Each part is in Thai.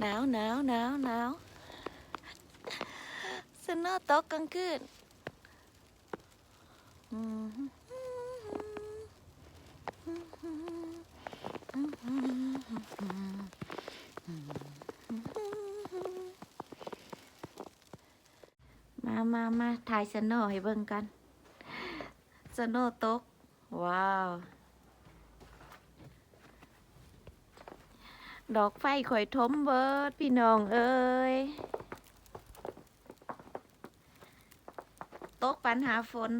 หนาวหนาวหนาวหนาวสนอตกกลางคืนมามามาถ่ายสโนให้เบิ่งกันสโนตก ว้าว ดอกไฟข่อยทมเบิดพี่น้องเอ้ยตกปัญหาฝน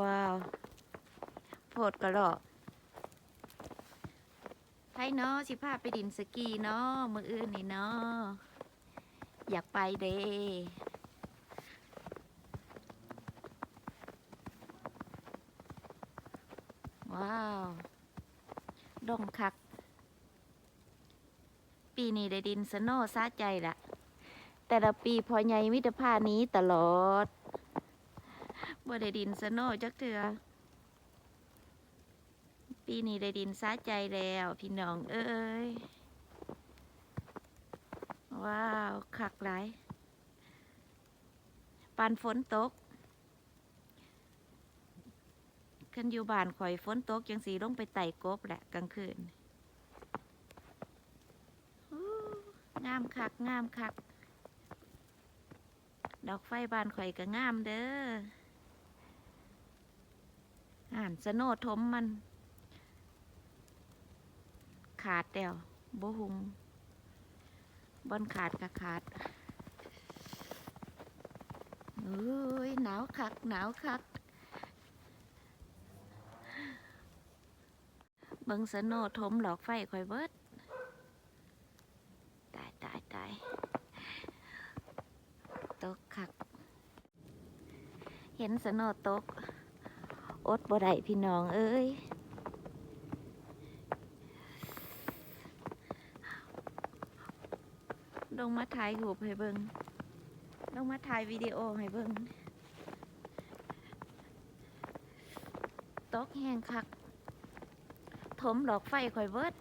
ว้าวโพดกระดอกไพ่เนาะสิพาไปดินสกีเนาะมืออื่นนี่เนาะอยากไปเด้ว้าว ดองคัก ปีนี้ได้ดินสโนซาใจละแต่ละปีพอใหญ่มิตรภาพนี้ตลอดบ่ได้ดินสโนจักเถือปีนี้ได้ดินซาใจแล้วพี่น้องเอ้ยว้าวคักหลายปานฝนตกขึ้นอยู่บ้านข่อยฝนตกจังสีลงไปไต่กบแหละกลางคืน อู้งามคักงามคัก ดอกไฟบานข่อยก็งามเด้ออ่านสโนทมมัน ขาดแล้วบหุงบอนขาดก็ขาดเอ้ยหนาวคักหนาวคักเบิงสโนทมหลอกไฟข่อยเบิด ตายตายตายตกคัก เห็นสนอตก อดบ่ได้พี่น้องเอ้ยลงมาถ่ายรูปให้เบิงลงมาถ่ายวิดีโอให้เบิงตกแห้งคัก ถมหลอกไฟข่อยเบิด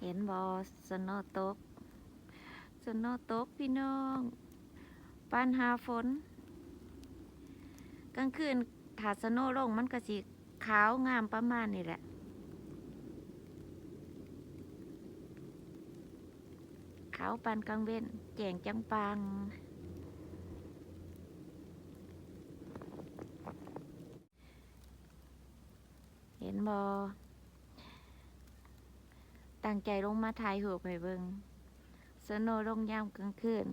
เห็นบอสโนว์ตกสโนว์ตกพี่น้องปานหาฝน กลางคืนถาสโนลงมันก็สิขาวงามประมาณนี่แหละขาวปานกลางเว้นแจงจังปังเห็นบอ ตั้งใจลงมาถ่ายหูปให้เบิงสโนว์ลงยามกลางคืน